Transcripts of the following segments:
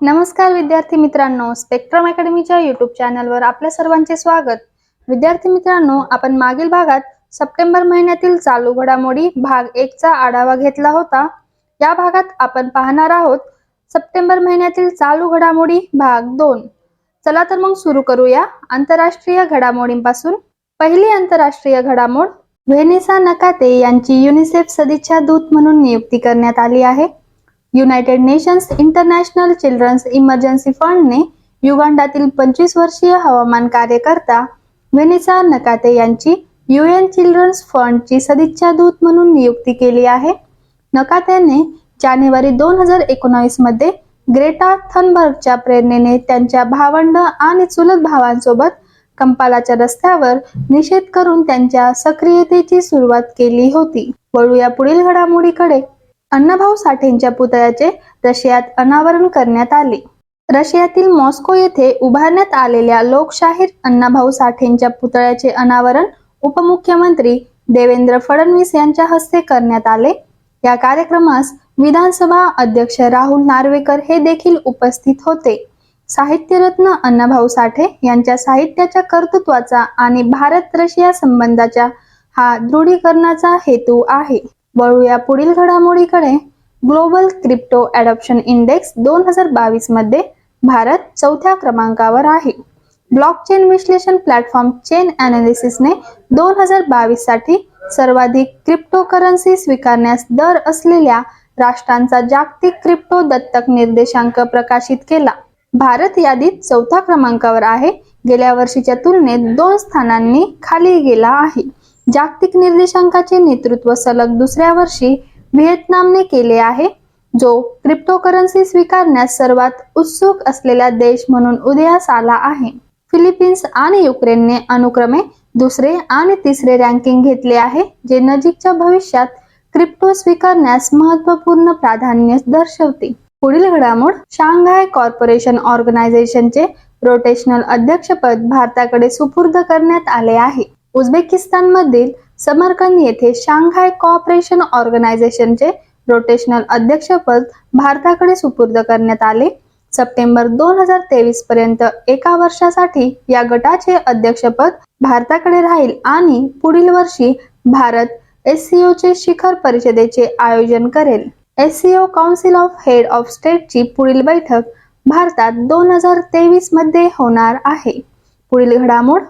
नमस्कार विद्यार्थी मित्रांनो स्पेक्ट्रम अकॅडमीच्या युट्यूब चॅनलवर आपल्या सर्वांचे स्वागत. विद्यार्थी मित्रांनो आपण मागील भागात सप्टेंबर महिन्यातील चालू घडामोडी भाग एक चा आढावा घेतला होता. या भागात आपण पाहणार आहोत सप्टेंबर महिन्यातील चालू घडामोडी भाग दोन. चला तर मग सुरू करूया आंतरराष्ट्रीय घडामोडींपासून. पहिली आंतरराष्ट्रीय घडामोड व्हेनेसा नकाते यांची युनिसेफ सदिच्छा दूत म्हणून नियुक्ती करण्यात आली आहे. United Nations International Children's Emergency फंडने युगांडातील पंचवीस वर्षीय हवामान कार्यकर्ता व्हेनिसा नकाते यांची युएन चिल्ड्रन्स फंडची सदिच्छा दूत म्हणून नियुक्ती केली आहे. नकात्याने जानेवारी दोन हजार एकोणावीसमध्ये ग्रेटा थनबर्गच्या प्रेरणेने त्यांच्या भावंड आणि चुलत भावांसोबत कंपालाच्या रस्त्यावर निषेध करून त्यांच्या सक्रियतेची सुरुवात केली होती. वळू या पुढील घडामोडीकडे. अण्णाभाऊ साठेंच्या पुतळ्याचे रशियात अनावरण करण्यात आले. रशियातील मॉस्को येथे उभारण्यात आलेल्या लोकशाहीर अण्णाभाऊ साठेंच्या पुतळ्याचे अनावरण उपमुख्यमंत्री देवेंद्र फडणवीस यांच्या हस्ते करण्यात आले. या कार्यक्रमास विधानसभा अध्यक्ष राहुल नार्वेकर हे देखील उपस्थित होते. साहित्यरत्न अण्णाभाऊ साठे यांच्या साहित्याच्या कर्तृत्वाचा आणि भारत रशिया संबंधाच्या हा दृढीकरणाचा हेतू आहे. वळूया पुढील घडामोडीकडे. ग्लोबल क्रिप्टो अडॉप्शन इंडेक्स दोन हजार बावीसमध्ये भारत चौथ्या क्रमांकावर आहे. ब्लॉकचेन विश्लेषण प्लॅटफॉर्म चेन अनालिसिसने दोन हजार बावीससाठी सर्वाधिक क्रिप्टोकरन्सी स्वीकारण्यास दर असलेल्या राष्ट्रांचा जागतिक क्रिप्टो दत्तक निर्देशांक प्रकाशित केला. भारत यादीत चौथ्या क्रमांकावर आहे. गेल्या वर्षीच्या तुलनेत दोन स्थानांनी खाली गेला आहे. जागतिक निर्देशांकाचे नेतृत्व सलग दुसऱ्या वर्षी व्हिएतनामने केले आहे जो क्रिप्टोकरन्सी स्वीकारण्यास सर्वात उत्सुक असलेला देश म्हणून उदयास आला आहे. फिलिपिन्स आणि युक्रेनने अनुक्रमे दुसरे आणि तिसरे रँकिंग घेतले आहे जे नजीकच्या भविष्यात क्रिप्टो स्वीकारण्यास महत्त्वपूर्ण प्राधान्य दर्शवते. पुढील घडामोड शांघाय कॉर्पोरेशन ऑर्गनायझेशनचे रोटेशनल अध्यक्षपद भारताकडे सुपूर्द करण्यात आले आहे. उझबेकिस्तानमधील समरकंद येथे शांघाय कॉपरेशन ऑर्गनायझेशनचे रोटेशनल अध्यक्षपद भारताकडे सुपूर्द करण्यात आले. सप्टेंबर दोन हजार तेवीस पर्यंत एका वर्षासाठी या गटाचे अध्यक्षपद भारताकडे राहील आणि पुढील वर्षी भारत एससीओ चे शिखर परिषदेचे आयोजन करेल. SCO council of head of स्टेटची पुढील बैठक भारतात दोन हजार तेवीसमध्ये होणार आहे. पुढील घडामोड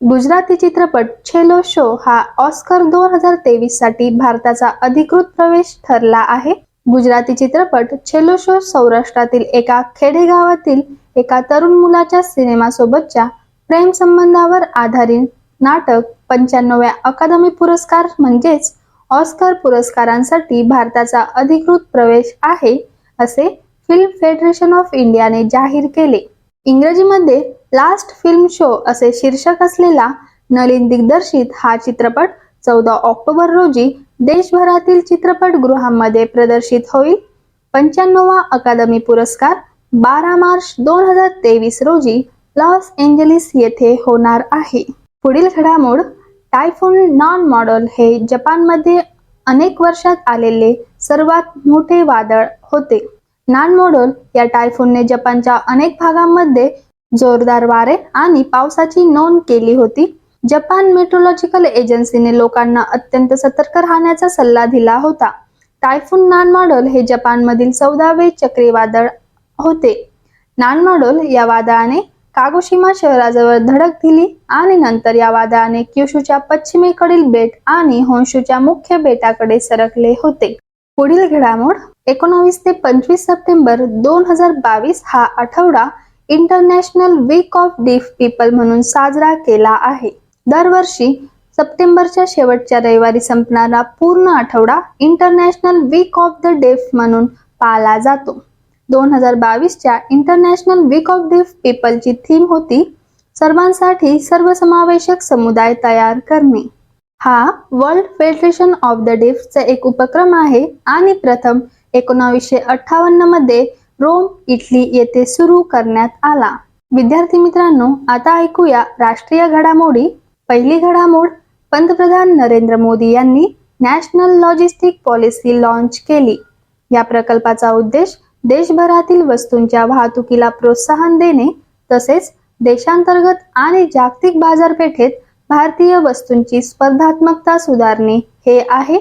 गुजराती चित्रपट छेलो शो हा ऑस्कर दोन हजार तेवीससाठी भारताचा अधिकृत प्रवेश ठरला आहे. गुजराती चित्रपट छेलो शो सौराष्ट्रातील एका खेडेगावातील एका तरुण मुलाच्या सिनेमासोबतच्या प्रेम संबंधावर आधारित नाटक पंच्याण्णव्या अकादमी पुरस्कार म्हणजेच ऑस्कर पुरस्कारांसाठी भारताचा अधिकृत प्रवेश आहे असे फिल्म फेडरेशन ऑफ इंडियाने जाहीर केले. इंग्रजीमध्ये लास्ट फिल्म शो असे शीर्षक असलेला नलिन दिग्दर्शित हा चित्रपट चौदा ऑक्टोबर रोजी देशभरातील चित्रपटगृहांमध्ये प्रदर्शित होईल. पंच्याण्णवा अकादमी पुरस्कार बारा मार्च दोन हजार तेवीस रोजी लॉस एंजलिस येथे होणार आहे. पुढील घडामोड टायफून नॉन मॉडल हे जपानमध्ये अनेक वर्षात आलेले सर्वात मोठे वादळ होते. नॉन मॉडल या टायफूनने जपानच्या अनेक भागांमध्ये जोरदार वारे आणि पावसाची नोंद केली होती. जपान मेट्रोलॉजिकल एजन्सीने लोकांना अत्यंत सतर्क राहण्याचा सल्ला दिला होता. टायफून नान मॉडल हे जपानमधील चौदावे चक्रीवादळ होते. नान मॉडल या वादळाने कागोशिमा शहराजवळ धडक दिली आणि नंतर या वादळाने क्युशूच्या पश्चिमेकडील बेट आणि होन्शूच्या मुख्य बेटाकडे सरकले होते. पुढील घडामोड एकोणावीस ते पंचवीस सप्टेंबर दोन हजार बावीस हा आठवडा international week of deaf people म्हणून साजरा केला आहे. दरवर्षी सप्टेंबरच्या शेवटच्या रविवारी संपणारा पूर्ण आठवडा international week of the deaf म्हणून पाळला जातो. दोन हजार बावीसच्या इंटरनॅशनल वीक ऑफ डेफ पीपलची थीम होती सर्वांसाठी सर्वसमावेशक समुदाय तयार करणे. हा वर्ल्ड फेडरेशन ऑफ द डेफचा एक उपक्रम आहे आणि प्रथम एकोणावीसशे अठ्ठावन्नमध्ये रोम इटली येथे सुरू करण्यात आला. विद्यार्थी मित्रांनो आता ऐकूया राष्ट्रीय घडामोडी. पहिली घडामोड पंतप्रधान नरेंद्र मोदी यांनी नॅशनल लॉजिस्टिक पॉलिसी लॉन्च केली. या प्रकल्पाचा उद्देश देशभरातील वस्तूंच्या वाहतुकीला प्रोत्साहन देणे तसेच देशांतर्गत आणि जागतिक बाजारपेठेत भारतीय वस्तूंची स्पर्धात्मकता सुधारणे हे आहे.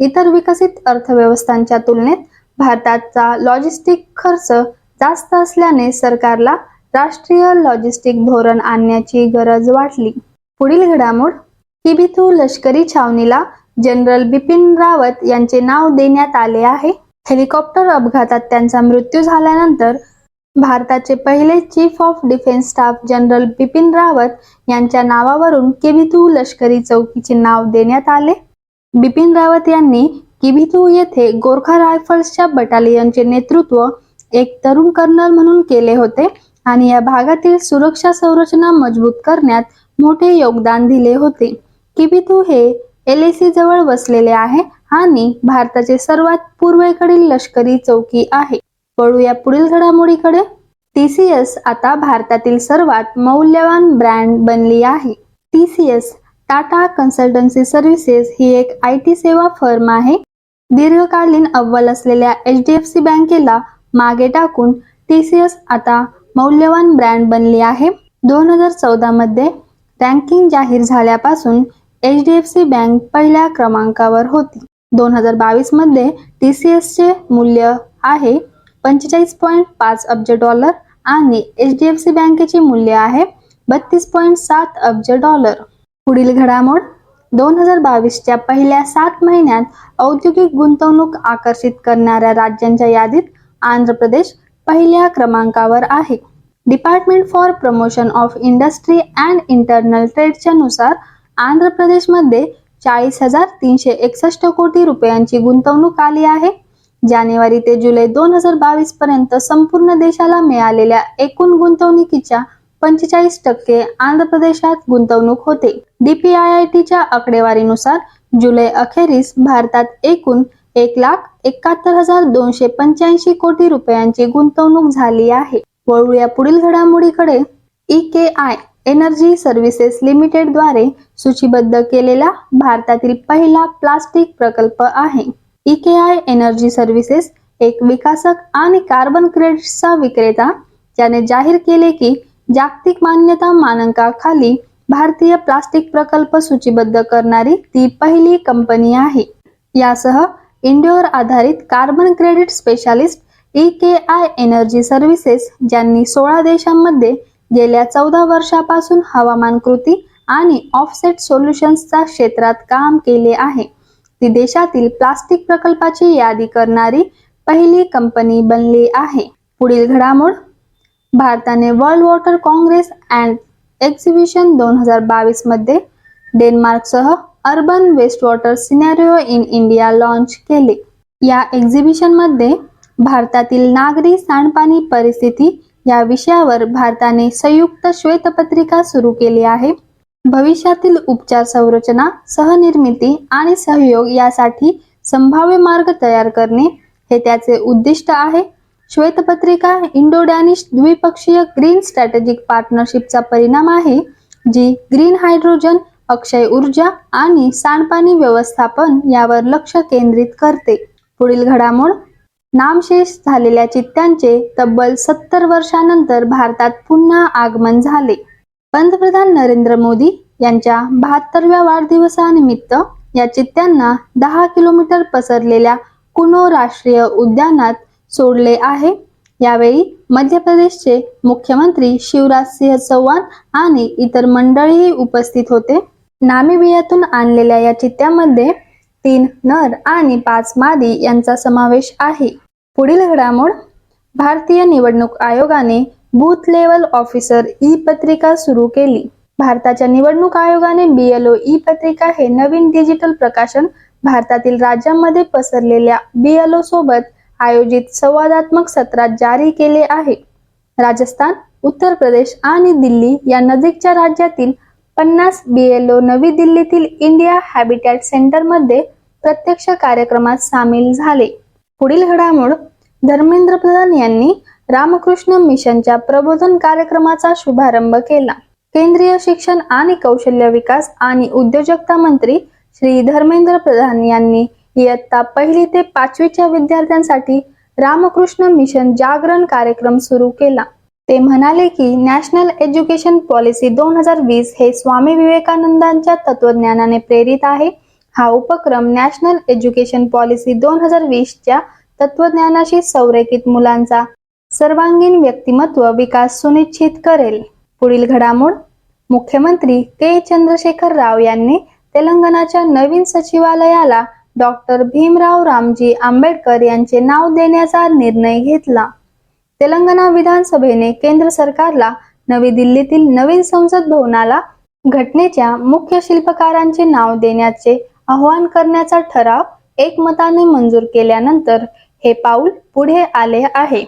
इतर विकसित अर्थव्यवस्थांच्या तुलनेत भारताचा लॉजिस्टिक खर्च जास्त असल्याने सरकारला राष्ट्रीय लॉजिस्टिक धोरण आणण्याची गरज वाटली. पुढील घडामोड किबिथू लष्करी छावणीला जनरल बिपिन रावत यांचे नाव देण्यात आले आहे. हेलिकॉप्टर अपघातात त्यांचा मृत्यू झाल्यानंतर भारताचे पहिले chief of defence staff general Bipin Rawat यांच्या नावावरून किबिथू लष्करी चौकीचे नाव देण्यात आले. बिपिन रावत यांनी किबिथू येथे गोरखा रायफल्सच्या बटालियनचे नेतृत्व एक तरुण कर्नल म्हणून केले होते आणि या भागातील सुरक्षा संरचना मजबूत करण्यात मोठे योगदान दिले होते. किबिथू हे एल जवळ वसलेले आहे आणि भारताचे सर्वात पूर्वेकडील लष्करी चौकी आहे. वळूया पुढील घडामोडीकडे. टी सी एस आता भारतातील सर्वात मौल्यवान ब्रँड बनली आहे. T C S Tata consultancy services ही एक आय टी सेवा फर्म आहे. दीर्घकालीन अव्वल असलेल्या एच डी एफ सी बँकेला मागे टाकून टी सी एस आता मौल्यवान ब्रँड बनली आहे. दोन हजार चौदा मध्ये रँकिंग जाहीर झाल्यापासून H D F C bank पहिल्या क्रमांकावर होती. दोन हजार बावीसमध्ये टी सी एसचे मूल्य आहे पंचेचाळीस पॉईंट पाच अब्ज डॉलर आणि एच डी एफ सी बँकेचे मूल्य आहे बत्तीस पॉईंट सात अब्ज डॉलर. पुढील घडामोड दोन हजार बावीसच्या पहिल्या सात महिन्यात औद्योगिक गुंतवणूक आकर्षित करणाऱ्या राज्यांच्या यादीत आंध्र प्रदेश पहिल्या क्रमांकावर आहे. Department for promotion of industry and internal ट्रेडच्या नुसार आंध्र प्रदेशमध्ये चाळीस हजार तीनशे एकसष्ट कोटी रुपयांची गुंतवणूक आली आहे. जानेवारी ते जुलै दोन हजार बावीस पर्यंत संपूर्ण देशाला मिळालेल्या एकूण गुंतवणुकीच्या पंचेचाळीस टक्के आंध्र प्रदेशात गुंतवणूक होते. डीपीआयआयटीच्या आकडेवारीनुसार जुलै अखेरीस भारतात एकूण एक लाख एकाहत्तर हजार दोनशे पंच्याऐंशी कोटी रुपयांची गुंतवणूक झाली आहे. वळूया पुढील घडामोडीकडे. E K I energy services लिमिटेडद्वारे सूचीबद्ध केलेला भारतातील पहिला प्लास्टिक प्रकल्प आहे. E K I energy services एक विकासक आणि कार्बन क्रेडिट्सचा विक्रेता ज्याने जाहीर केले की जागतिक मान्यता मानकाखाली भारतीय प्लास्टिक प्रकल्प सूचीबद्ध करणारी ती पहिली कंपनी आहे. यासह इंडिओर आधारित carbon credit specialist E K I energy services ज्यांनी सोळा देशांमध्ये गेल्या चौदा वर्षापासून हवामान कृती आणि ऑफसेट सोल्युशन्सच्या क्षेत्रात काम केले आहे. ती देशातील प्लास्टिक प्रकल्पाची यादी करणारी पहिली कंपनी बनली आहे. पुढील घडामोड भारताने world water congress and exhibition दोन हजार बावीसमध्ये डेन्मार्कसह urban waste water scenario in India launch केले. या एक्झिबिशनमध्ये भारतातील नागरी सांडपाणी परिस्थिती या विषयावर भारताने संयुक्त श्वेतपत्रिका सुरू केली आहे. भविष्यातील उपचार संरचना सहनिर्मिती आणि सहयोग यासाठी संभाव्य मार्ग तयार करणे हे त्याचे उद्दिष्ट आहे. श्वेतपत्रिका इंडो डॅनिश द्विपक्षीय ग्रीन स्ट्रॅटेजिक पार्टनरशिपचा परिणाम आहे जी ग्रीन हायड्रोजन अक्षय ऊर्जा आणि सांडपाणी व्यवस्थापन यावर लक्ष केंद्रित करते. पुढील घडामोड नामशेष झालेल्या चित्त्यांचे तब्बल सत्तर वर्षानंतर भारतात पुन्हा आगमन झाले. पंतप्रधान नरेंद्र मोदी यांच्या बहात्तरव्या वाढदिवसानिमित्त या चित्त्यांना दहा किलोमीटर पसरलेल्या कुनो राष्ट्रीय उद्यानात सोडले आहे. यावेळी मध्य प्रदेशचे मुख्यमंत्री शिवराज सिंह चौहान आणि इतर मंडळीही उपस्थित होते. नामिबियातून आणलेल्या या चित्त्यामध्ये तीन नर आणि पाच मादी यांचा समावेश आहे. पुढील घडामोड भारतीय निवडणूक आयोगाने बूथ लेवल ऑफिसर ई पत्रिका सुरू केली. भारताच्या निवडणूक आयोगाने बीएलओ ई पत्रिका हे नवीन डिजिटल प्रकाशन भारतातील राज्यांमध्ये पसरलेल्या बीएलओ सोबत आयोजित संवादात्मक सत्रात जारी केले आहे. राजस्थान उत्तर प्रदेश आणि दिल्ली या नजीकच्या राज्यातील पन्नास बीएलओ नवी दिल्लीतील इंडिया हॅबिटॅट सेंटरमध्ये प्रत्यक्ष कार्यक्रमात सामील झाले. पुढील घडामोड धर्मेंद्र प्रधान यांनी रामकृष्ण मिशनच्या प्रबोधन कार्यक्रमाचा शुभारंभ केला. केंद्रीय शिक्षण आणि कौशल्य विकास आणि उद्योजकता मंत्री श्री धर्मेंद्र प्रधान यांनी इयत्ता पहिली ते पाचवीच्या विद्यार्थ्यांसाठी रामकृष्ण मिशन जागरण कार्यक्रम सुरू केला. ते म्हणाले की नॅशनल एज्युकेशन पॉलिसी दोन हजार वीस हे स्वामी विवेकानंदांच्या तत्वज्ञानाने प्रेरित आहे. हा उपक्रम नॅशनल एज्युकेशन पॉलिसी दोन हजार वीसच्या तत्वज्ञानाशी संरेखित मुलांचा सर्वांगीण व्यक्तिमत्व विकास सुनिश्चित करेल. पुढील घडामोड? मुख्यमंत्री के चंद्रशेखर राव यांनी तेलंगणाच्या नवीन सचिवालयाला डॉक्टर भीमराव रामजी आंबेडकर यांचे नाव देण्याचा निर्णय घेतला. तेलंगणा विधानसभेने केंद्र सरकारला नवी दिल्लीतील नवीन संसद भवनाला घटनेच्या मुख्य शिल्पकारांचे नाव देण्याचे आवाहन करण्याचा ठराव एकमताने मंजूर केल्यानंतर हे पाऊल पुढे आले आहे.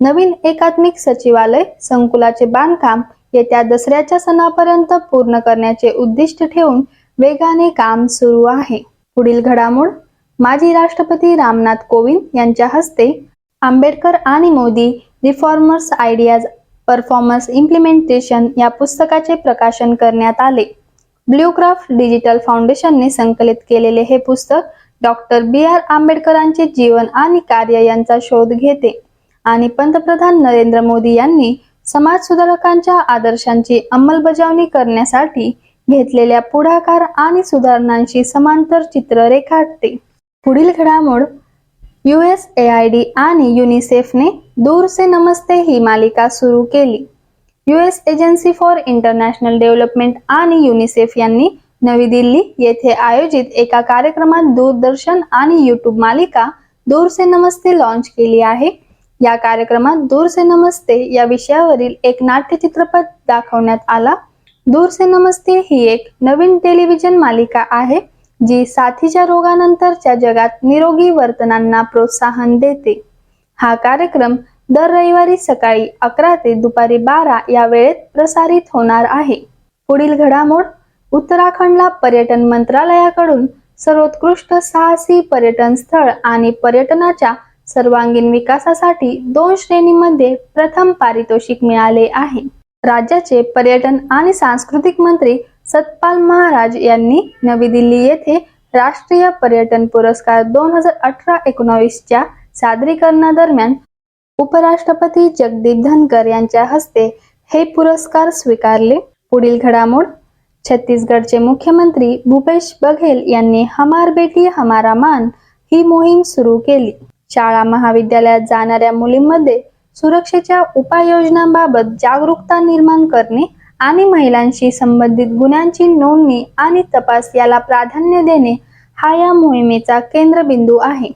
नवीन एकात्मिक सचिवालय संकुलाचे बांधकाम येत्या दसऱ्याच्या सणापर्यंत पूर्ण करण्याचे उद्दिष्ट ठेवून वेगाने काम सुरू आहे. पुढील घडामोड माजी राष्ट्रपती रामनाथ कोविंद यांच्या हस्ते आंबेडकर आणि Modi reformers ideas performance implementation या पुस्तकाचे प्रकाशन करण्यात आले. ब्ल्यूक्राफ्ट डिजिटल फाउंडेशनने संकलित केलेले हे पुस्तक डॉक्टर बी. आर. आंबेडकरांचे जीवन आणि कार्य यांचा शोध घेते आणि पंतप्रधान नरेंद्र मोदी यांनी समाज सुधारकांच्या आदर्शांची अंमलबजावणी करण्यासाठी घेतलेल्या पुढाकार आणि सुधारणांशी समांतर चित्र रेखाटते पुढील घडामोड युएस डी आणि युनिसेफने दूर से नमस्ते ही मालिका सुरू केली. US agency for international development आणि युनिसेफ यांनी नवी दिल्ली येथे आयोजित एका कार्यक्रमात दूरदर्शन आणि यूट्यूब मालिका दूर से नमस्ते लॉन्च केली आहे. या कार्यक्रमात दूर से नमस्ते या विषयावरील एक नाट्य चित्रपट दाखवण्यात आला. दूर से नमस्ते ही एक नवीन टेलिव्हिजन मालिका आहे जी साथीच्या रोगानंतरच्या जगात निरोगी वर्तनांना प्रोत्साहन देते. हा कार्यक्रम दर रविवारी सकाळी अकरा ते दुपारी बारा या वेळेत प्रसारित होणार आहे. पुढील घडामोड उत्तराखंडला पर्यटन मंत्रालयाकडून सर्वोत्कृष्ट साहसी पर्यटन स्थळ आणि पर्यटनाच्या सर्वांगीण विकासासाठी दोन श्रेणीमध्ये प्रथम पारितोषिक मिळाले आहे. राज्याचे पर्यटन आणि सांस्कृतिक मंत्री सतपाल महाराज यांनी नवी दिल्ली येथे राष्ट्रीय पर्यटन पुरस्कार दोन हजार अठरा एकोणावीसच्या सादरीकरणादरम्यान उपराष्ट्रपती जगदीप धनकर यांच्या हस्ते हे पुरस्कार स्वीकारले. पुढील घडामोड छत्तीसगडचे मुख्यमंत्री भूपेश बघेल यांनी हमार बेटी हमारा मान ही मोहीम सुरू केली. शाळा महाविद्यालयात जाणाऱ्या मुलींमध्ये सुरक्षेच्या उपाययोजनांबाबत जागरूकता निर्माण करणे आणि महिलांशी संबंधित गुन्ह्यांची नोंदणी आणि तपास याला प्राधान्य देणे हा या मोहिमेचा केंद्रबिंदू आहे.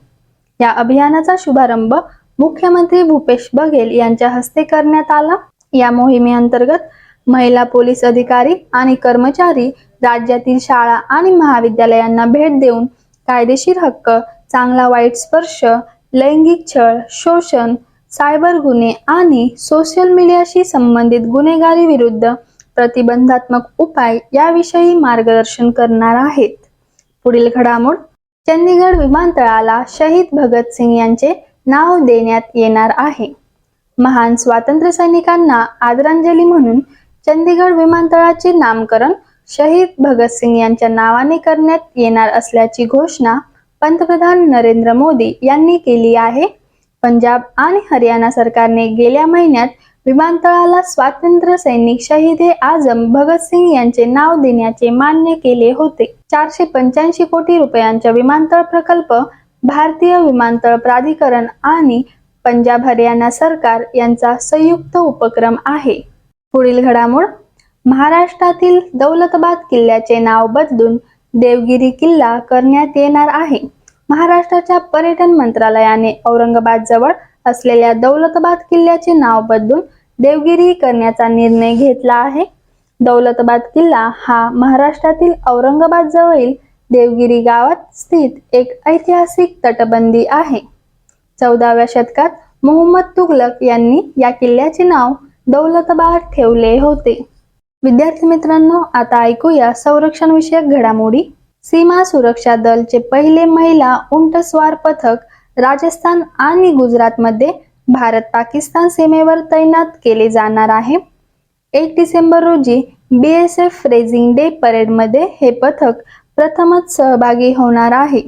या अभियानाचा शुभारंभ मुख्यमंत्री भूपेश बघेल यांच्या हस्ते करण्यात आला. या मोहिमेअंतर्गत महिला पोलीस अधिकारी आणि कर्मचारी राज्यातील शाळा आणि महाविद्यालयांना भेट देऊन कायदेशीर हक्क चांगला वाईट स्पर्श लैंगिक छळ शोषण सायबर गुन्हे आणि सोशल मीडियाशी संबंधित गुन्हेगारी विरुद्ध प्रतिबंधात्मक उपाय याविषयी मार्गदर्शन करणार आहेत. पुढील घडामोड चंदीगड विमानतळाला शहीद भगतसिंग यांचे नाव देण्यात येणार आहे. महान स्वातंत्र्य सैनिकांना आदरांजली म्हणून चंदीगड विमानतळाचे नामकरण शहीद भगतसिंग यांच्या नावाने करण्यात येणार असल्याची घोषणा पंतप्रधान नरेंद्र मोदी यांनी केली आहे. पंजाब आणि हरियाणा सरकारने गेल्या महिन्यात विमानतळाला स्वातंत्र्य सैनिक शहीद ए आझम भगतसिंग यांचे नाव देण्याचे मान्य केले होते. चारशे पंच्याऐंशी कोटी रुपयांचा विमानतळ प्रकल्प भारतीय विमानतळ प्राधिकरण आणि पंजाब हरियाणा सरकार यांचा संयुक्त उपक्रम आहे. पुढील घडामोड महाराष्ट्रातील दौलताबाद किल्ल्याचे नाव बदलून देवगिरी किल्ला करण्यात येणार आहे. महाराष्ट्राच्या पर्यटन मंत्रालयाने औरंगाबाद जवळ असलेल्या दौलताबाद किल्ल्याचे नाव बदलून देवगिरी करण्याचा निर्णय घेतला आहे. दौलताबाद किल्ला हा महाराष्ट्रातील औरंगाबाद जवळील देवगिरी गावात स्थित एक ऐतिहासिक तटबंदी आहे. चौदाव्या शतकात मोहम्मद तुगलक यांनी या किल्ल्याचे नाव दौलताबाद ठेवले होते. विद्यार्थी मित्रांनो आता ऐकूया संरक्षण विषयक घडामोडी. सीमा सुरक्षा दलचे पहिले महिला उंटस्वार पथक राजस्थान आणि गुजरातमध्ये भारत पाकिस्तान सीमेवर तैनात केले जाणार आहे. एक डिसेंबर रोजी B S F raising day परेडमध्ये हे पथक प्रथमच सहभागी होणार आहे.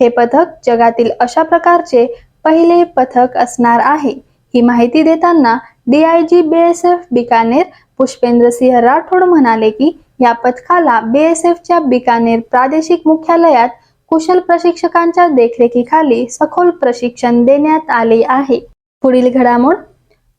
हे पथक जगातील अशा प्रकारचे पहिले पथक असणार आहे. ही माहिती देताना D I G BSF Bikaner Pushpendra Singh Rathore म्हणाले की या पथकाला बीएसएफच्या बिकानेर प्रादेशिक मुख्यालयात कुशल प्रशिक्षकांच्या देखरेखीखाली सखोल प्रशिक्षण देण्यात आले आहे. पुढील घडामोड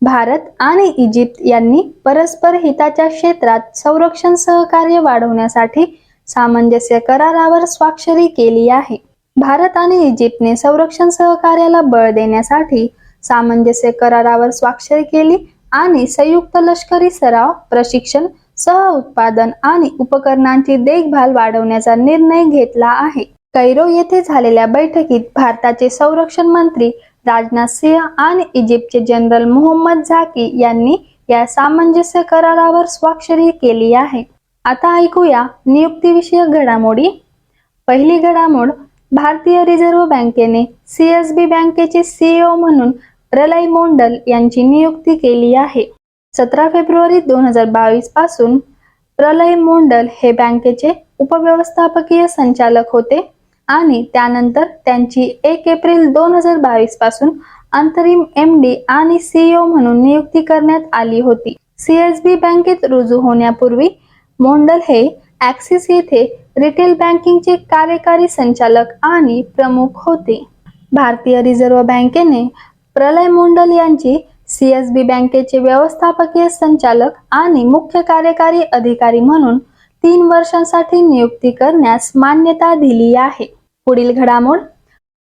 भारत आणि इजिप्त यांनी परस्पर हिताच्या क्षेत्रात संरक्षण सहकार्य वाढवण्यासाठी सामंजस्य करारावर स्वाक्षरी केली आहे. भारत आणि इजिप्तने संरक्षण सहकार्याला बळ देण्यासाठी सामंजस्य करारावर स्वाक्षरी केली आणि संयुक्त लष्करी सराव प्रशिक्षण सह उत्पादन आणि उपकरणांची देखभाल वाढवण्याचा निर्णय घेतला आहे. कैरो येथे झालेल्या बैठकीत भारताचे संरक्षण मंत्री राजनाथ सिंह आणि इजिप्तचे जनरल मोहम्मद झाकी यांनी या सामंजस्य करारावर स्वाक्षरी केली आहे. आता ऐकूया नियुक्तीविषयक घडामोडी. पहिली घडामोड भारतीय रिझर्व्ह बँकेने सीएसबी बँकेचे सीईओ म्हणून प्रलय मोंडल यांची नियुक्ती केली आहे. सतरा फेब्रुवारी दोन हजार बावीसपासून प्रलय मोंडल हे बँकेचे उपव्यवस्थापकीय संचालक होते आणि त्यानंतर त्यांची एक एप्रिल दोन हजार बावीसपासून अंतरिम एम डी आणि सीईओ म्हणून नियुक्ती करण्यात आली होती. सीएसबी बँकेत रुजू होण्यापूर्वी मोंडल हे ॲक्सिस येथे रिटेल बँकिंगचे कार्यकारी संचालक आणि प्रमुख होते. भारतीय रिझर्व्ह बँकेने प्रलय मोंडल यांची सीएसबी बँकेचे व्यवस्थापकीय संचालक आणि मुख्य कार्यकारी अधिकारी म्हणून तीन वर्षांसाठी नियुक्ती करण्यास मान्यता दिली आहे. पुढील घडामोड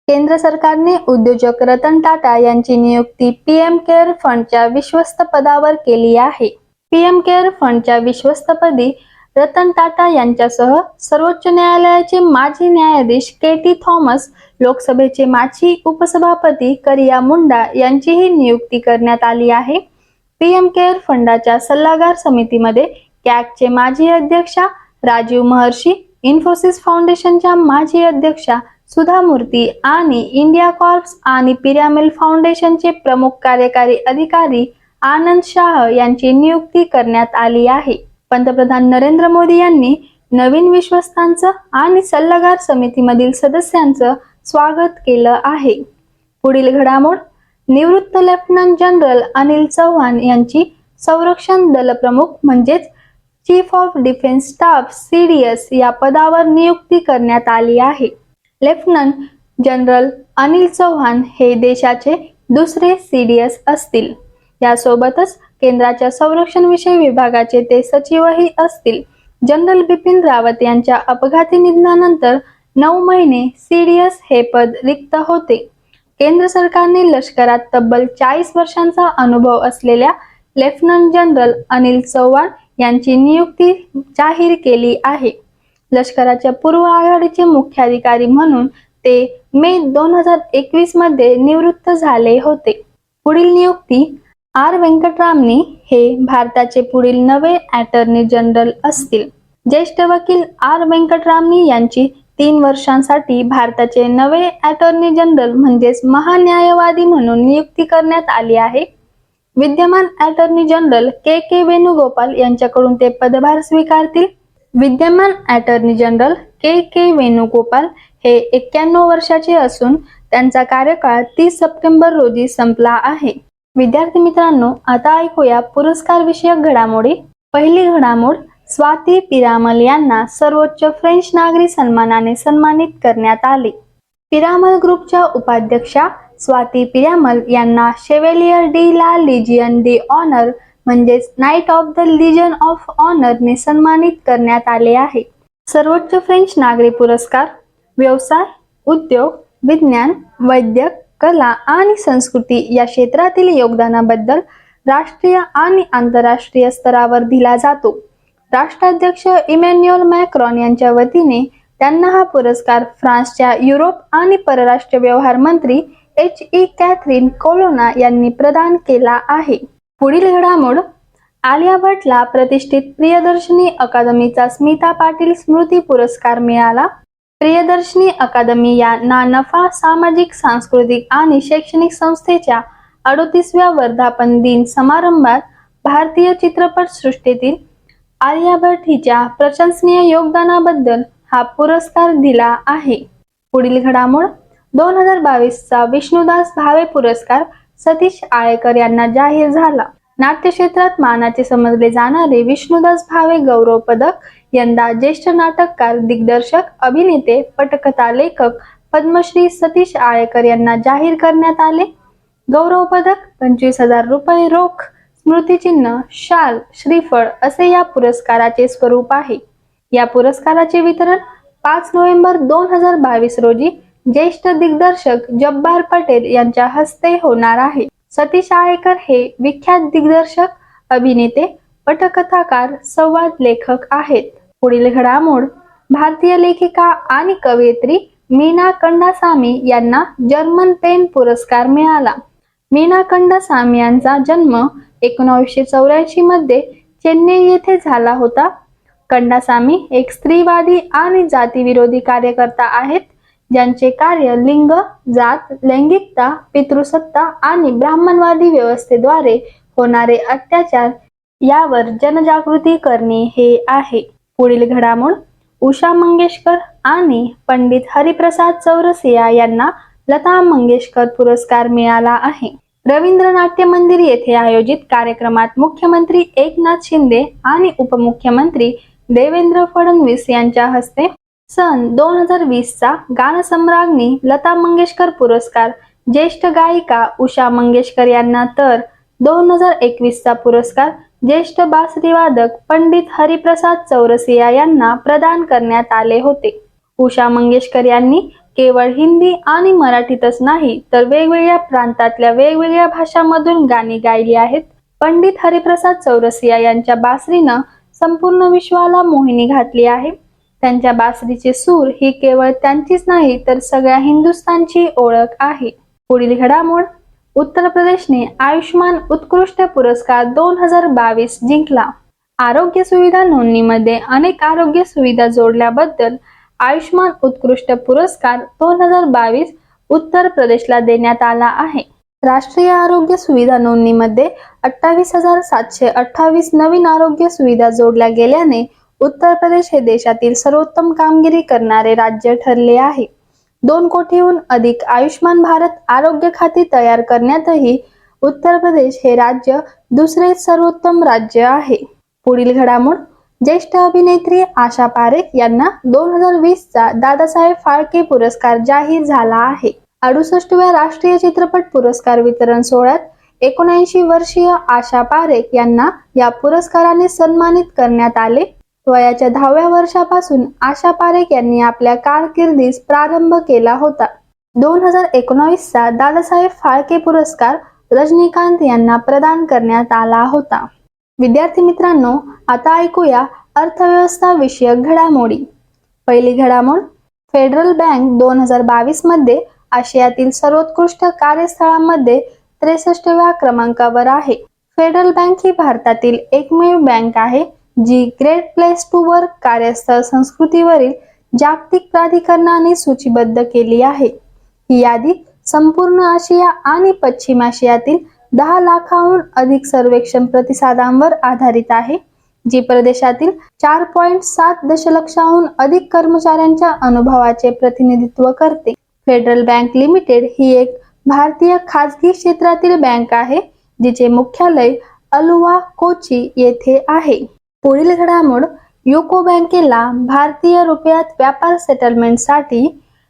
केंद्र सरकारने उद्योजक रतन टाटा यांची नियुक्ती पीएम केअर फंडच्या विश्वस्त पदावर केली आहे. पीएम केअर फंडच्या विश्वस्तपदी रतन टाटा यांच्यासह सर्वोच्च न्यायालयाचे माजी न्यायाधीश के टी थॉमस लोकसभेचे माजी उपसभापती करिया मुंडा यांचीही नियुक्ती करण्यात आली आहे. पीएम केअर फंडाच्या सल्लागार समितीमध्ये कॅगचे माजी अध्यक्षा राजीव महर्षी इन्फोसिस फाउंडेशनच्या माजी अध्यक्षा सुधा मूर्ती आणि इंडिया कॉर्प्स आणि पिरामिल फाउंडेशनचे प्रमुख कार्यकारी अधिकारी आनंद शाह यांची नियुक्ती करण्यात आली आहे. पंतप्रधान नरेंद्र मोदी यांनी नवीन विश्वस्तांचं आणि सल्लागार समितीमधील सदस्यांचं स्वागत केलं आहे. पुढील घडामोड निवृत्त लेफ्टनंट जनरल अनिल चव्हाण यांची संरक्षण दल प्रमुख म्हणजेच chief of defence staff CDS या पदावर नियुक्ती करण्यात आली आहे. लेफ्टनंट जनरल अनिल चव्हाण हे देशाचे दुसरे सीडीएस असतील. यासोबतच केंद्राच्या संरक्षण विषय विभागाचे ते सचिवही असतील. जनरल बिपिन रावत यांच्या अपघाती निधनानंतर नऊ महिने सीडीएस हे पद रिक्त होते. केंद्र सरकारने लष्करात तब्बल चाळीस वर्षांचा अनुभव असलेल्या लेफ्टनंट जनरल अनिल चव्हाण यांची नियुक्ती जाहीर केली आहे. लष्कराच्या पूर्व आघाडीचे मुख्याधिकारी म्हणून ते मे दोन हजार एकवीसमध्ये निवृत्त झाले होते. पुढील नियुक्ती आर व्यंकटरामनी हे भारताचे पुढील नवे अटर्नी जनरल असतील. ज्येष्ठ वकील आर व्यंकटरामनी यांची तीन वर्षांसाठी भारताचे नवे अटॉर्नी जनरल म्हणजेच महान्यायवादी म्हणून नियुक्ती करण्यात आली आहे. विद्यमान attorney general K K Venugopal यांच्याकडून ते पदभार स्वीकारतील. विद्यमान attorney general K K Venugopal हे एक्क्याण्णव वर्षाचे असून त्यांचा कार्यकाळ तीस सप्टेंबर रोजी संपला आहे. विद्यार्थी मित्रांनो आता ऐकूया पुरस्कार विषयक घडामोडी. पहिली घडामोड स्वाती पिरामल यांना सर्वोच्च फ्रेंच नागरी सन्मानाने सन्मानित करण्यात आले. पिरामल ग्रुपच्या उपाध्यक्षा स्वाती पिरामल यांना chevalier de la legion de honour म्हणजेच knight of the legion of ऑनरने सन्मानित करण्यात आले आहे. सर्वोच्च फ्रेंच नागरी पुरस्कार व्यवसाय उद्योग विज्ञान वैद्यक कला आणि संस्कृती या क्षेत्रातील योगदानाबद्दल राष्ट्रीय आणि आंतरराष्ट्रीय स्तरावर दिला जातो. राष्ट्राध्यक्ष इमॅन्युअल मॅक्रॉन यांच्या वतीने त्यांना हा पुरस्कार फ्रान्सच्या युरोप आणि परराष्ट्र व्यवहार मंत्री एच ई कॅथरीन कोलोना यांनी प्रदान केला आहे. पुढील घडामोड आलिया भटला प्रतिष्ठित प्रियदर्शनी अकादमीचा स्मिता पाटील स्मृती पुरस्कार मिळाला. प्रियदर्शनी अकादमी या ना नफा सामाजिक सांस्कृतिक आणि शैक्षणिक संस्थेच्या अडोतीसव्या वर्धापन दिन समारंभात भारतीय चित्रपट सृष्टीतील आलिया भट हिच्या प्रशंसनीय योगदानाबद्दल हा पुरस्कार दिला आहे. पुढील घडामोड दोन हजार बावीसचा विष्णुदास भावे पुरस्कार सतीश आळेकर यांना जाहीर झाला. नाट्य क्षेत्रात मानाचे समजले जाणारे विष्णुदास भावे गौरव पदक यंदा ज्येष्ठ नाटककार दिग्दर्शक अभिनेते पटकथा लेखक पद्मश्री सतीश आळेकर यांना जाहीर करण्यात आले. गौरव पदक पंचवीस हजार रुपये रोख स्मृतिचिन्ह शाल श्रीफळ असे या पुरस्काराचे स्वरूप आहे. या पुरस्काराचे वितरण पाच नोव्हेंबर दोन हजार बावीस रोजी ज्येष्ठ दिग्दर्शक जब्बार पटेल यांच्या हस्ते होणार आहे. सतीश आळेकर हे विख्यात दिग्दर्शक अभिनेते पटकथाकार संवाद लेखक आहेत. पुढील घडामोड भारतीय लेखिका आणि कवयित्री मीना कंडासामी यांना जर्मन पेन पुरस्कार मिळाला. मीनाखंड साम यांचा जन्म एकोणीसशे चौऱ्याऐंशी मध्ये चेन्नई येथे झाला होता. कंडासामी एक स्त्रीवादी आणि जातीविरोधी कार्यकर्ता आहेत. ज्यांचे कार्य लिंग जात लैंगिकता पितृसत्ता आणि ब्राह्मणवादी व्यवस्थेद्वारे होणारे अत्याचार यावर जनजागृती करणे हे आहे. पुढील घडामोड उषा मंगेशकर आणि पंडित हरिप्रसाद चौरसिया यांना लता मंगेशकर पुरस्कार मिळाला आहे. रवींद्र नाट्य मंदिर येथे आयोजित कार्यक्रमात मुख्यमंत्री एकनाथ शिंदे आणि उपमुख्यमंत्री देवेंद्र फडणवीस यांच्या हस्ते सन दोन हजार वीसचा गानसम्राज्ञी लता मंगेशकर पुरस्कार ज्येष्ठ गायिका उषा मंगेशकर यांना तर दोन हजार एकवीसचा पुरस्कार ज्येष्ठ बासरीवादक पंडित हरिप्रसाद चौरसिया यांना प्रदान करण्यात आले होते. उषा मंगेशकर यांनी केवळ हिंदी आणि मराठीतच नाही तर वेगवेगळ्या प्रांतातल्या वेगवेगळ्या भाषांमधून गाणी गायली आहेत. पंडित हरिप्रसाद चौरसिया यांच्या बासरीनं संपूर्ण विश्वाला मोहिनी घातली आहे. त्यांच्या बासरीचे सूर ही केवळ त्यांचीच नाही तर सगळ्या हिंदुस्थानची ओळख आहे. पुढील घडामोड उत्तर प्रदेशने आयुष्मान उत्कृष्ट पुरस्कार दोन हजार बावीस जिंकला. आरोग्य सुविधा नोंदणीमध्ये अनेक आरोग्य सुविधा जोडल्याबद्दल आयुष्मान उत्कृष्ट पुरस्कार दोन हजार बावीस उत्तर प्रदेशला देण्यात आला आहे. राष्ट्रीय आरोग्य सुविधा नोंदणीमध्ये अठ्ठावीस हजार सातशे अठ्ठावीस नवीन आरोग्य सुविधा जोडल्या गेल्याने उत्तर प्रदेश हे देशातील सर्वोत्तम कामगिरी करणारे राज्य ठरले आहे. दोन कोटीहून अधिक आयुष्मान भारत आरोग्य खाती तयार करण्यातही उत्तर प्रदेश हे राज्य दुसरे सर्वोत्तम राज्य आहे. पुढील घडामोड ज्येष्ठ अभिनेत्री आशा पारेख यांना दोन हजार वीस चा दादासाहेब फाळके पुरस्कार जाहीर झाला आहे. अडुसष्टव्या राष्ट्रीय चित्रपट पुरस्कार वितरण सोहळ्यात एकोणऐंशी वर्षीय आशा पारेख यांना या पुरस्काराने सन्मानित करण्यात आले. वयाच्या दहाव्या वर्षापासून आशा पारेख यांनी आपल्या कारकिर्दीस प्रारंभ केला होता. दोन हजार एकोणावीस चा दादासाहेब फाळके पुरस्कार रजनीकांत यांना प्रदान करण्यात आला होता. विद्यार्थी मित्रांनो आता ऐकूया अर्थव्यवस्था विषयक घडामोडी. पहिली घडामोड फेडरल बँक दोन हजार बावीसमध्ये आशियातील सर्वोत्कृष्ट कार्यस्थळांमध्ये त्रेसष्टव्या क्रमांकावर आहे. फेडरल बँक ही भारतातील एकमेव बँक आहे जी ग्रेट प्लेस टू वर्क कार्यस्थळ संस्कृतीवरील जागतिक प्राधिकरणाने सूचीबद्ध केली आहे. ही यादी संपूर्ण आशिया आणि पश्चिम आशियातील दहा लाखाहून अधिक सर्वेक्षण प्रतिसादांवर आधारित आहे जी प्रदेशातील चार पॉइंट सात दशलक्षाहून अधिक कर्मचाऱ्यांच्या अनुभवाचे प्रतिनिधित्व करते. फेडरल बँक लिमिटेड ही एक भारतीय खाजगी क्षेत्रातील बँक आहे जिचे मुख्यालय अलुवा कोची येथे आहे. पुढील घडामोड युको बँकेला भारतीय रुपयात व्यापार सेटलमेंटसाठी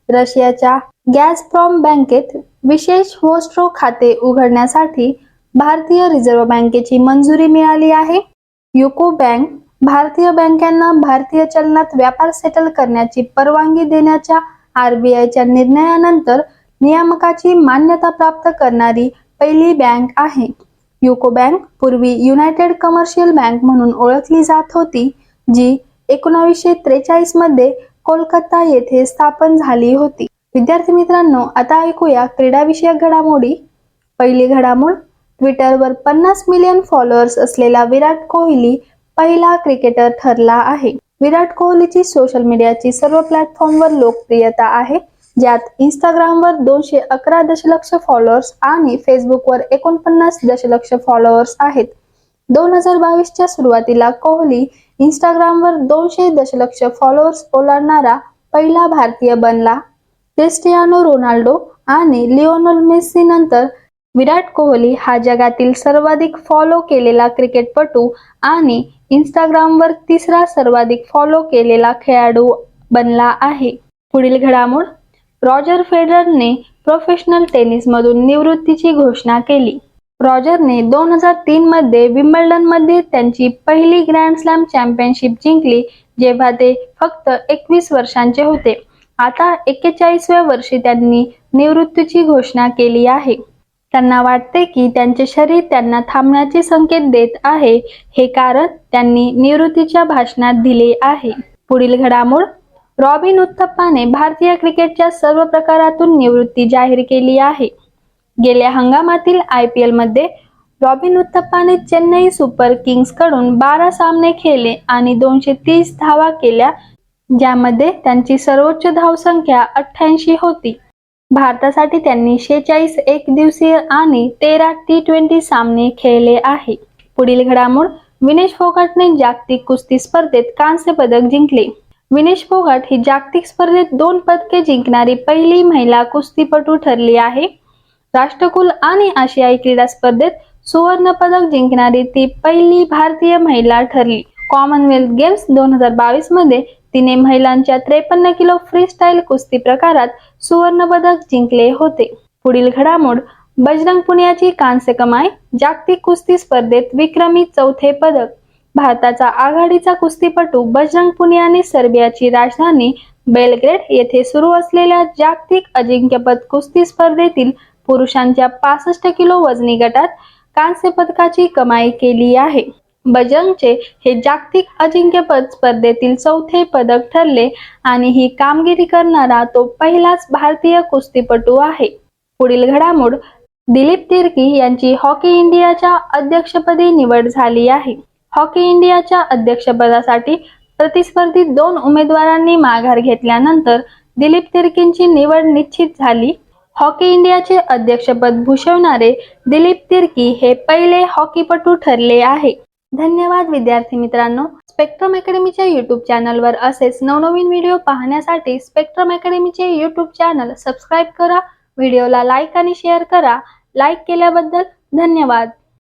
रशियाच्या गॅझप्रॉम बँकेत विशेष होस्ट्रो खाते उघडण्यासाठी भारतीय रिझर्व्ह बँकेची मंजुरी मिळाली आहे. युको बँक भारतीय बँकांना भारतीय चलनात व्यापार सेटल करण्याची परवानगी देण्याच्या आरबीआयच्या निर्णयानंतर नियामकाची मान्यता प्राप्त करणारी पहिली बँक आहे. युको बँक पूर्वी युनायटेड कमर्शियल बँक म्हणून ओळखली जात होती जी एकोणावीसशे त्रेचाळीसमध्ये कोलकाता येथे स्थापन झाली होती. विद्यार्थी मित्रांनो आता ऐकूया क्रीडाविषयक घडामोडी. पहिली घडामोड ट्विटरवर पन्नास मिलियन फॉलोअर्स असलेला विराट कोहली पहिला क्रिकेटर ठरला आहे. विराट कोहलीची सोशल मीडियाची सर्व प्लॅटफॉर्मवर लोकप्रियता आहे ज्यात इंस्टाग्रामवर दोनशे अकरा दशलक्ष फॉलोअर्स आणि फेसबुकवर एकोणपन्नास दशलक्ष फॉलोअर्स आहेत. दोन हजार बावीसच्या सुरुवातीला कोहली इंस्टाग्रामवर दोनशे दशलक्ष फॉलोअर्स ओलांडणारा पहिला भारतीय बनला. क्रिस्टियानो रोनाल्डो आणि लिओनल मेस्सी नंतर विराट कोहली हा जगातील सर्वाधिक फॉलो केलेला क्रिकेटपटू आणि इंस्टाग्रामवर तिसरा सर्वाधिक फॉलो केलेला खेळाडू बनला आहे. पुढील घडामोड रॉजर फेडररने प्रोफेशनल टेनिसमधून निवृत्तीची घोषणा केली. रॉजरने दोन हजार तीन मध्ये विम्बल्डनमध्ये त्यांची पहिली ग्रँड स्लॅम चॅम्पियनशिप जिंकली जेव्हा ते फक्त एकवीस वर्षांचे होते. आता एक्केचाळीसव्या वर्षी त्यांनी निवृत्तीची घोषणा केली आहे. त्यांना वाटते की त्यांचे शरीर त्यांना थांबण्याचे संकेत देत आहे हे कारण त्यांनी निवृत्तीच्या भाषणात दिले आहे. पुढील घडामोड रॉबिन उत्थप्पाने भारतीय क्रिकेटच्या सर्व प्रकारातून निवृत्ती जाहीर केली आहे. गेल्या हंगामातील आय पी एलमध्ये रॉबिन उत्तप्पाने चेन्नई सुपर किंग्सकडून बारा सामने खेळले आणि दोनशे तीस धावा केल्या ज्यामध्ये त्यांची सर्वोच्च धावसंख्या अठ्ठ्याऐंशी होती. भारतासाठी त्यांनी शेहेचाळीस एक दिवसीय आणि तेरा टी ट्वेंटी सामने खेळले आहे. पुढील घडामोड विनेश फोगाटने जागतिक कुस्ती स्पर्धेत कांस्य पदक जिंकले. विनेश फोगाट ही जागतिक स्पर्धेत दोन पदके जिंकणारी पहिली महिला कुस्तीपटू ठरली आहे. राष्ट्रकुल आणि आशियाई क्रीडा स्पर्धेत सुवर्ण पदक जिंकणारी ती पहिली भारतीय महिला ठरली. कॉमनवेल्थ गेम्स दोन हजार बावीसमध्ये तिने महिलांच्या त्रेपन्न किलो फ्री स्टाईल कुस्ती प्रकारात सुवर्ण पदक जिंकले होते. पुढील घडामोड बजरंग पुण्याची कांस्य कमाई जागतिक कुस्ती स्पर्धेत विक्रमी चौथे पदक. भारताचा आघाडीचा कुस्तीपटू बजरंग पुनियाने सर्बियाची राजधानी बेलग्रेड येथे सुरू असलेल्या जागतिक अजिंक्यपद कुस्ती स्पर्धेतील पुरुषांच्या पासष्ट किलो वजनी गटात कांस्य पदकाची कमाई केली आहे. बजरंगचे हे जागतिक अजिंक्यपद स्पर्धेतील चौथे पदक ठरले आणि ही कामगिरी करणारा तो पहिलाच भारतीय कुस्तीपटू आहे. पुढील घडामोड दिलीप तिर्की यांची हॉकी इंडियाच्या अध्यक्षपदी निवड झाली आहे. हॉकी इंडियाच्या अध्यक्षपदासाठी प्रतिस्पर्धी दोन उमेदवारांनी माघार घेतल्यानंतर दिलीप तिर्कींची निवड निश्चित झाली. हॉकी इंडियाचे अध्यक्षपद भूषवणारे दिलीप तिर्की हे पहिले हॉकीपटू ठरले आहे. धन्यवाद विद्यार्थी मित्रांनो. स्पेक्ट्रम अकॅडमीच्या यूट्यूब चॅनलवर असेच नवनवीन व्हिडिओ पाहण्यासाठी स्पेक्ट्रम अकॅडमीचे यूट्यूब चॅनल सबस्क्राईब करा व्हिडिओला लाईक आणि शेअर करा. लाईक केल्याबद्दल धन्यवाद.